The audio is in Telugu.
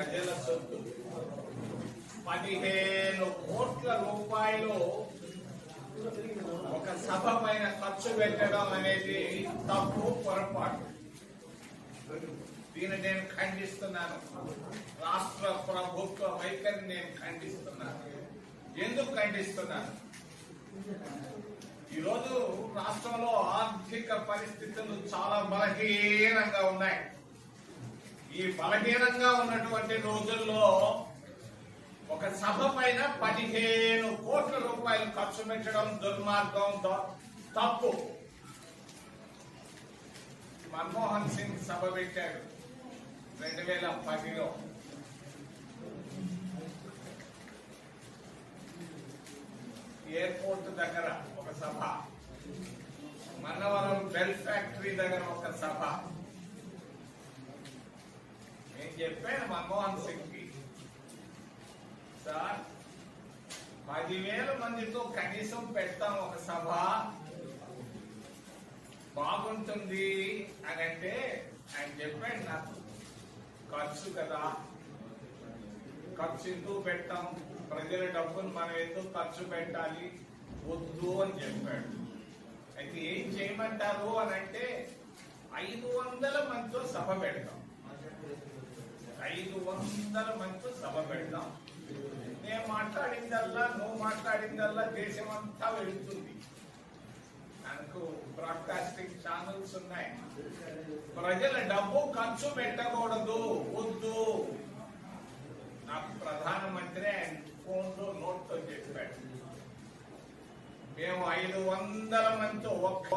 ప్రజల సొత్తు పదిహేను కోట్ల రూపాయలు ఒక సభ పైన ఖర్చు పెట్టడం అనేది తప్పు పొరపాటు. దీన్ని నేను ఖండిస్తున్నాను. రాష్ట్ర ప్రభుత్వ వైఖరిని నేను ఖండిస్తున్నాను. ఎందుకు ఖండిస్తున్నాను? ఈరోజు రాష్ట్రంలో ఆర్థిక పరిస్థితులు చాలా బలహీనంగా ఉన్నాయి. ఈ బలహీనంగా ఉన్నటువంటి రోజుల్లో ఒక సభ పైన పదిహేను కోట్ల రూపాయలు ఖర్చు పెట్టడం దుర్మార్గం తప్పు. మన్మోహన్ సింగ్ సభ పెట్టాడు రెండు వేల పదిలో. ఎయిర్పోర్ట్ దగ్గర ఒక సభ. మన్నవరం బెల్ ఫ్యాక్టరీ దగ్గర ఒక సభ. చెప్పాను మన్మోహన్ సింగ్కి సార్ పదివేల మందితో కనీసం పెడతాం ఒక సభ. బాగుంటుంది అని అంటే ఆయన చెప్పాడు నాకు. ఖర్చు కదా. ఖర్చు ఎందుకు పెట్టాం ప్రజల డబ్బులు మనం ఎందుకు ఖర్చు పెట్టాలి? వద్దు అని చెప్పాడు. అయితే ఏం చేయమంటారు అని అంటే ఐదు వందల మందితో సభ పెడతాం. ఐదు సభ పెడతాం నేను మాట్లాడిందల్లా నువ్వు మాట్లాడిందల్లా దేశం అంతా వెళుతుంది. మనకు బ్రాడ్కాస్టింగ్ ఛానల్స్ ఉన్నాయి. ప్రజల డబ్బు ఖర్చు పెట్టకూడదు వద్దు. నాకు ప్రధానమంత్రి ఆయన ఫోన్లో నోట్తో చెప్పాడు. మేము ఐదు వందల మందితో ఒక్క